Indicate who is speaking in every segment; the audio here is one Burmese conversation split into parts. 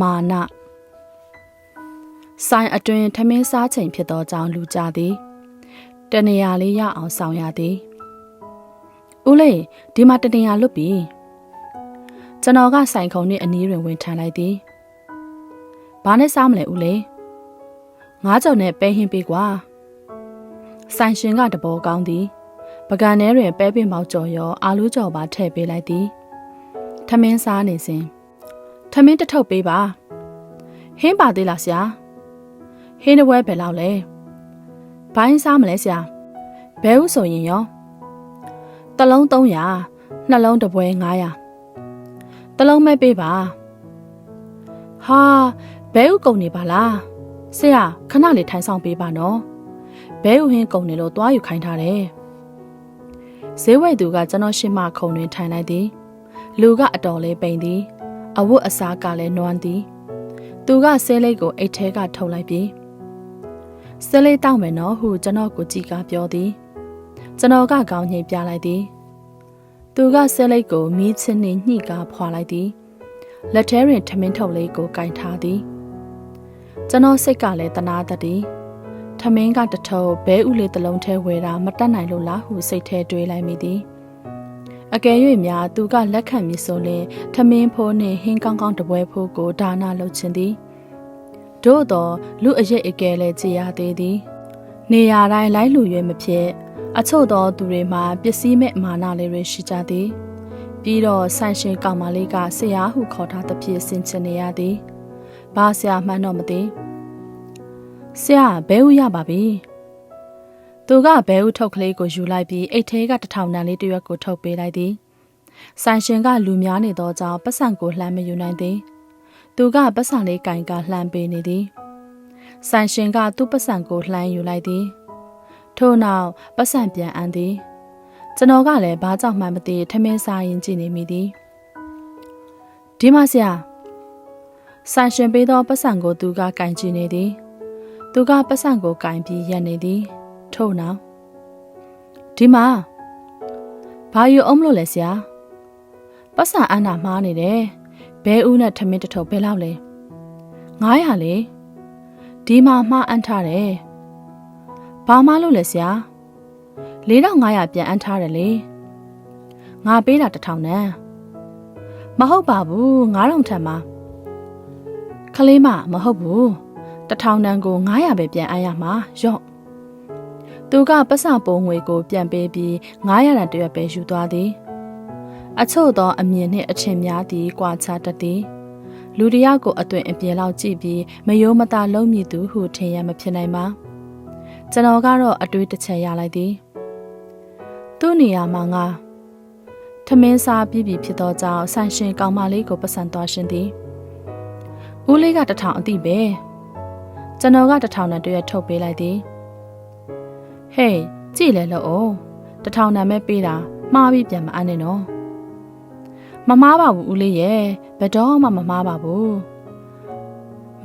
Speaker 1: မာနဆိုင်အတွင်ထမင်းစားချိန်ဖြစ်သောကြောင့်လူကြသည်တနေရာလေးရအောင်ဆောင်ရသည်ဦးလေးဒီမှာတနေရာလွတ်ပြီကျွန်တော်ကဆိုင်ခုံနှင့်အနီးတွင်ဝင်ထန်လိုက်သည်ဘာနဲ့စားမလဲဦးလေးငါးကြော်နဲ့ပဲဟင်းပေးကွာဆိုင်ရှင်ကတဘောကောင်းသည်ပကံထဲတွင်ပဲပင်ပေါက်ကြော်ရောအာလူးကြော်ပါထည့်ပေးလိုက်သည်ထမင်းစားနေစဉ် ထမင်းတစ်ထုပ်ပေးပါဟင်းပါသေးလားဆရာဟင်းတစ်ပွဲဘယ်လောက်လဲဘိုင်းစားမလဲဆရာဘဲဥဆိုရင်ရောတစ်လုံး300နှလုံးတစ်ပွဲ900တစ်လုံးမဲ့ပေးပါဟာဘဲဥကုန်နေပါလားဆရာခဏလေးထိုင်ဆောင်ပေးပါနော်ဘဲဥဟင်းကုန်နေလို့သွားယူခိုင်းထားတယ်ဈေးဝယ်သူကကျွန်တော်ရှင်းမခုံတွင်ထိုင်လိုက်သည်လူကအတော်လေးပိန်သည် အဝတ်အစားကလည်းနွမ်းသည်သူကဆဲလိတ်ကိုအိတ်ထဲကထုတ်လိုက်ပြီးဆဲလိတ်တောက်မယ်နော်ဟုကျွန်တော်ကိုကြည်ကပြောသည်ကျွန်တော်ကကောင်းညိပြလိုက်သည်သူကဆဲလိတ်ကိုမီးချင်းနှင့်ညှိကဖွာလိုက်သည်လက်ထဲတွင်ထမင်းထုတ်လေးကိုကင်ထားသည်ကျွန်တော်စိတ်ကလည်းတနာတတ်သည်ထမင်းကတထုပ်ဘဲဥလေးတစ်လုံးထဲဝယ်တာမတတ်နိုင်လို့လားဟုစိတ်ထဲတွေးလိုက်မိသည် အကယ်၍များသူကလက်ခံမည်ဆိုလင်ထမင်းဖိုးနှင့်ဟင်းကောင်းကောင်းတပွဲဖိုးကိုဒါနလုပ်ခြင်းသည်တို့တော့လူအရက်အကယ်လဲကြည်ရသေးသည် နေရာတိုင်းလိုက်လူရွေးမဖြစ်အချို့သောသူတွေမှာပစ္စည်းမဲ့မာနလေးတွေရှိကြသည်ပြီးတော့ဆန်ရှင်ကောင်မလေးကဆရာဟုခေါ်ထားသဖြင့်ဆင်ချင်နေရသည်ဘာဆရာမှန်းတော့မသိဆရာဘဲဥရပါပြီ သူကဘဲဥထုတ်ကလေးကိုယူလိုက်ပြီးအိတ်ထဲကတထောင်တန်လေးတစ်ရွက်ကိုထုတ်ပေးလိုက်သည်ဆိုင်ရှင်ကလူများနေသောကြောင့်ပတ်စံကိုလှမ်းမယူနိုင်သည်သူကပတ်စံလေးကင်ကလှမ်းပေးနေသည်ဆိုင်ရှင်ကသူ့ပတ်စံကိုလှမ်းယူလိုက်သည်ထို့နောက်ပတ်စံပြန်အန်သည်ကျွန်တော်ကလည်းဘာကြောင့်မှမသိထမင်းစားရင်ကြည့်နေမိသည်ဒီမဆရာဆိုင်ရှင်ပေးသောပတ်စံကိုသူကကင်ကြည့်နေသည်သူကပတ်စံကိုကင်ပြီးရက်နေသည် ထို့နောက်ဒီမှာဘာယူအောင်မလို့လဲဆရာပတ်စံအန်နာမှားနေတယ်ဘဲဦးနဲ့ထမင်းတစ်ထုပ်ဘယ်လောက်လဲ900လေဒီမှာမှားအန်ထားတယ်ဘာမှလို့လဲဆရာ4500ပြန်အန်ထားတယ်လေငါပေးတာ1000နဲ့မဟုတ်ပါဘူး9000ထပ်မှာခလေးမမဟုတ်ဘူး1000တန်းကို900ပဲပြန်အန်ရမှာရော့ သူကပတ်စပုံငွေကို ပြန်ပေးပြီး900တန်တရွက်ပဲယူသွားသည်အချို့သောအမြင်နှင့်အထင်များသည်ကွာခြားတတ်သည်လူတယောက်ကိုအသွင်အပြင်လောက်ကြည့်ပြီးမယိုးမသာလုံးမြည်သူဟုထင်ရမဖြစ်နိုင်ပါကျွန်တော်ကတော့အတွေးတစ်ချက်ရလိုက်သည်သူ့နေရာမှာငါထမင်းစားပြီးပြီဖြစ်သောကြောင့်ဆန်ရှင်ကောင်မလေးကိုပတ်စံသွားရှင်သည်ဦးလေးကတထောင်အတိပဲကျွန်တော်ကတထောင်နဲ့တရွက်ထုတ်ပေးလိုက်သည် ဟေးကြည့်လဲလို့အောင်တထောင်နဲ့မဲ့ပေးတာမှားပြီးပြန်မအားနဲ့နော်မမားပါဘူးဦးလေးရဲ့ဘယ်တော့မှမမားပါဘူး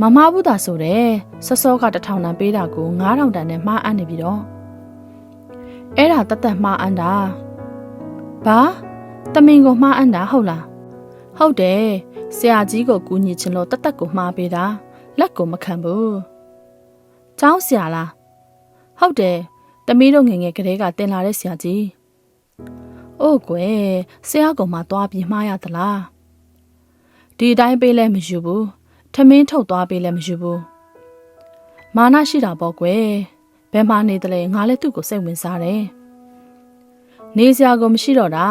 Speaker 1: မမားဘူးသာဆိုတယ်စောစောကတထောင်တန်ပေးတာကို9000တန်နဲ့မှားအပ်နေပြီတော့အဲ့ဒါတသက်မှားအပ်တာဘာတမင်ကိုမှားအပ်တာဟုတ်လားဟုတ်တယ်ဆရာကြီးကိုကူညီချင်လို့တသက်ကိုမှားပေးတာလက်ကိုမခံဘူးကျောင်းဆရာလားဟုတ်တယ် တမီးတို့ငငယ်ကလေးကတင်လာတဲ့ဆရာကြီးအိုးကွယ်ဆရာကောင်မသွားပြီးမှားရသလားဒီအတိုင်းပေးလဲမယူဘူးထမင်းထုတ်သွားပေးလဲမယူဘူးမာနရှိတာပေါ့ကွယ်ဘယ်မှာနေတယ်လဲငါလည်းသူ့ကိုစိတ်ဝင်စားတယ်နေစရာကိုမရှိတော့တာ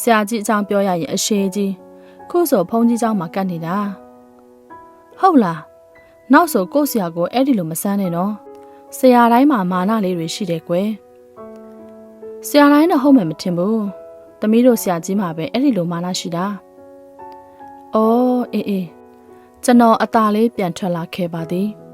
Speaker 1: ဆရာကြီးအကြောင်းပြောရရင်အရှိကြီးခုဆိုဖုန်းကြီးเจ้าမှာကတ်နေတာဟုတ်လားနောက်ဆိုကို့ဆရာကိုအဲ့ဒီလိုမဆန်းနဲ့နော် ဆရာတိုင်းမှာမာနလေးတွေရှိတယ်ကွယ်ဆရာတိုင်းတော့ဟုတ်မယ်မထင်ဘူး။သမီးတို့ဆရာကြီးမှာပဲအဲ့ဒီလိုမာနရှိတာ။အော်အေးအေးကျွန်တော်အตาလေးပြန်ထွက်လာခဲ့ပါသည်။